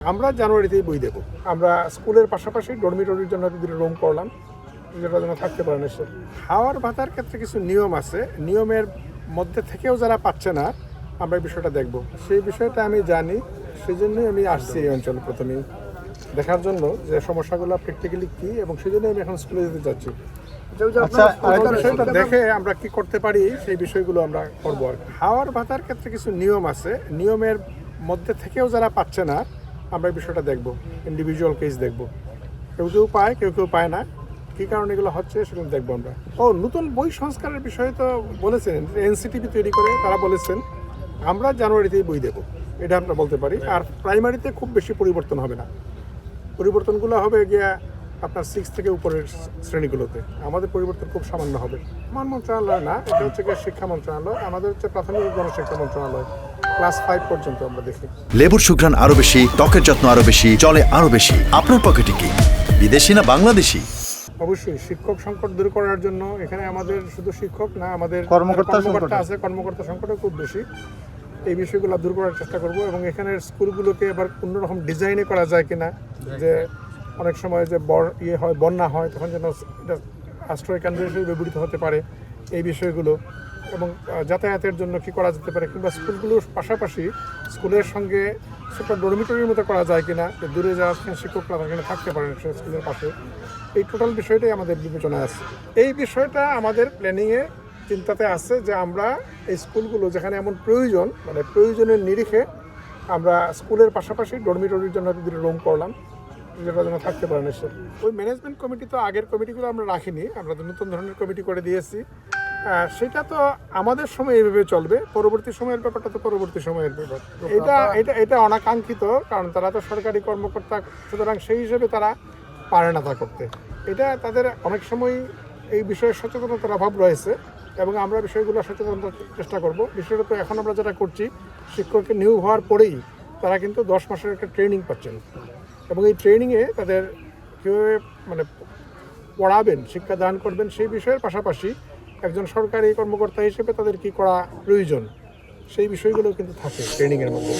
আমরা জানুয়ারিতেই বই দেবো। আমরা স্কুলের পাশাপাশি ডরমিটরির জন্য দুটো রুম করলাম যেটা যেন থাকতে পারেন এসে খাওয়ার ভাতার ক্ষেত্রে কিছু নিয়ম আছে। নিয়মের মধ্যে থেকেও যারা পাচ্ছে না আমরা এই বিষয়টা দেখব। সেই বিষয়টা আমি জানি সেই জন্যই আমি আসছি এই অঞ্চলে প্রথমেই দেখার জন্য যে সমস্যাগুলো প্র্যাকটিক্যালি কী এবং সেই জন্যই আমি এখন স্কুলে যেতে চাচ্ছি। আচ্ছা, বিষয়টা দেখে আমরা কি করতে পারি সেই বিষয়গুলো আমরা করব আর কি। খাওয়ার ভাতার ক্ষেত্রে কিছু নিয়ম আছে। নিয়মের মধ্যে থেকেও যারা পাচ্ছে না আমরা এই বিষয়টা দেখব ইন্ডিভিজুয়াল কেস দেখব। কেউ কেউ পায়, কেউ কেউ পায় না। কী কারণে এগুলো হচ্ছে সেগুলো দেখব আমরা। ও, নতুন বই সংস্কারের বিষয়ে তো বলেছেন, এনসিটিভি তৈরি করে তারা বলেছেন, আমরা জানুয়ারিতেই বই দেব। এটা আমরা বলতে পারি। আর প্রাইমারিতে খুব বেশি পরিবর্তন হবে না। পরিবর্তনগুলো হবে গিয়া আপনার সিক্স থেকে উপরের শ্রেণীগুলোতে। আমাদের পরিবর্তন খুব সামান্য হবে। মান মন্ত্রণালয় না এটা হচ্ছে গিয়ে শিক্ষা মন্ত্রণালয় আমাদের হচ্ছে প্রাথমিক ও গণশিক্ষা মন্ত্রণালয় ক্লাস ফাইভ পর্যন্ত আমরা দেখি। লেবুর সুঘ্রাণ আরও বেশি ত্বকের যত্ন আরও বেশি চলে আরও বেশি আপনার পকেটে কি? বিদেশি না বাংলাদেশি? অবশ্যই শিক্ষক সংকট দূর করার জন্য এখানে আমাদের শুধু শিক্ষক না আমাদের কর্মকর্তা কর্মকর্তা সংকট। আছে। কর্মকর্তা সংকটও খুব বেশি। এই বিষয়গুলো দূর করার চেষ্টা করব এবং এখানের স্কুলগুলোকে এবার অন্যরকম ডিজাইনে করা যায় কিনা যে অনেক সময় যে বর ইয়ে হয়, বন্যা হয়, তখন যেন আশ্রয় কেন্দ্র হিসেবে ব্যবহৃত হতে পারে এই বিষয়গুলো। এবং যাতায়াতের জন্য কি করা যেতে পারে কিংবা স্কুলগুলোর পাশাপাশি স্কুলের সঙ্গে সেটা ডরমিটরির মতো করা যায় কিনা, যে দূরে যাওয়া শিক্ষকরা এখানে থাকতে পারেন স্কুলের পাশে। এই টোটাল বিষয়টাই আমাদের বিবেচনায় আছে। এই বিষয়টা আমাদের প্ল্যানিংয়ে চিন্তাতে আছে যে আমরা এই স্কুলগুলো যেখানে এমন প্রয়োজন মানে প্রয়োজনের নিরিখে আমরা স্কুলের পাশাপাশি ডরমিটরির জন্য দুটো রুম করলাম। যেটা যেন থাকতে পারেন এসে ওই ম্যানেজমেন্ট কমিটি তো আগের কমিটিগুলো আমরা রাখিনি, আমরা তো নতুন ধরনের কমিটি করে দিয়েছি। সেটা তো আমাদের সময় এইভাবে চলবে, পরবর্তী সময়ের ব্যাপারটা তো পরবর্তী সময়ের ব্যাপার। এটা এটা এটা অনাকাঙ্ক্ষিত, কারণ তারা তো সরকারি কর্মকর্তা, সুতরাং সেই হিসেবে তারা পারে না তা করতে। এটা তাদের অনেক সময় এই বিষয়ে সচেতনতার অভাব রয়েছে, এবং আমরা বিষয়গুলো সচেতনতার চেষ্টা করব। বিষয়টা তো এখন আমরা যেটা করছি, শিক্ষককে নিয়োগ হওয়ার পরেই তারা কিন্তু দশ মাসের একটা ট্রেনিং পাচ্ছেন। এবং এই ট্রেনিংয়ে তাদের কীভাবে মানে পড়াবেন শিক্ষাদান করবেন, সেই বিষয়ের পাশাপাশি একজন সরকারি কর্মকর্তা হিসেবে তাদের কি করা প্রয়োজন, সেই বিষয়গুলো কিন্তু থাকে ট্রেনিংয়ের মধ্যে।